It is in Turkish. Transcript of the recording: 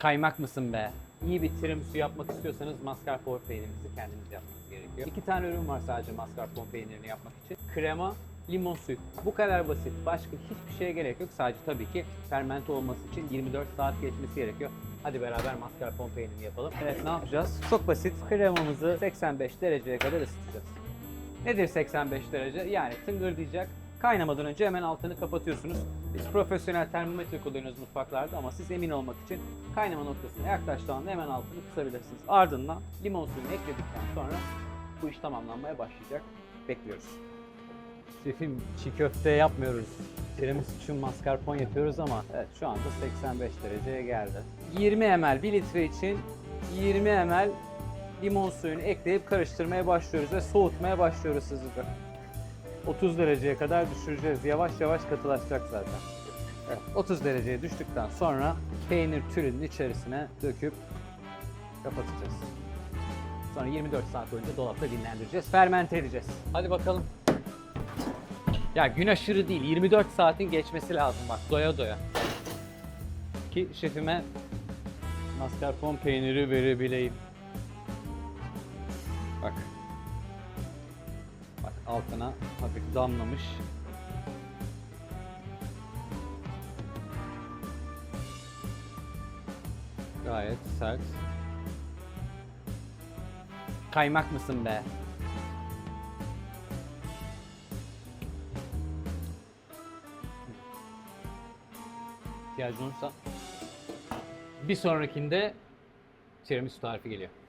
Kaymak mısın be? İyi bir tiramisu yapmak istiyorsanız mascarpone peynirinizi kendiniz yapmanız gerekiyor. İki tane ürün var sadece mascarpone peynirini yapmak için. Krema, limon suyu. Bu kadar basit. Başka hiçbir şeye gerek yok. Sadece tabii ki fermente olması için 24 saat geçmesi gerekiyor. Hadi beraber mascarpone peynirini yapalım. Evet ne yapacağız? Çok basit. Kremamızı 85 dereceye kadar ısıtacağız. Nedir 85 derece? Yani tıngırdayacak. Kaynamadan önce hemen altını kapatıyorsunuz. Biz profesyonel termometre kullanıyoruz mutfaklarda ama siz emin olmak için kaynama noktasına yaklaştığı anda hemen altını kısabilirsiniz. Ardından limon suyunu ekledikten sonra bu iş tamamlanmaya başlayacak. Bekliyoruz. Şefim çiğ köfte yapmıyoruz. Tiramisu için mascarpone yapıyoruz ama evet şu anda 85 dereceye geldi. 20 ml 1 litre için 20 ml limon suyunu ekleyip karıştırmaya başlıyoruz ve soğutmaya başlıyoruz hızlıca. 30 dereceye kadar düşüreceğiz. Yavaş yavaş katılaşacak zaten. Evet, 30 dereceye düştükten sonra peynir türünün içerisine döküp kapatacağız. Sonra 24 saat boyunca dolapta dinlendireceğiz. Fermente edeceğiz. Hadi bakalım. Ya gün aşırı değil. 24 saatin geçmesi lazım bak doya doya. Ki şefime mascarpone peyniri verebileyim. Bak. Altına hafif damlamış. Gayet sert. Kaymak mısın be? İhtiyacın olursa bir sonrakinde tiramisu tarifi geliyor.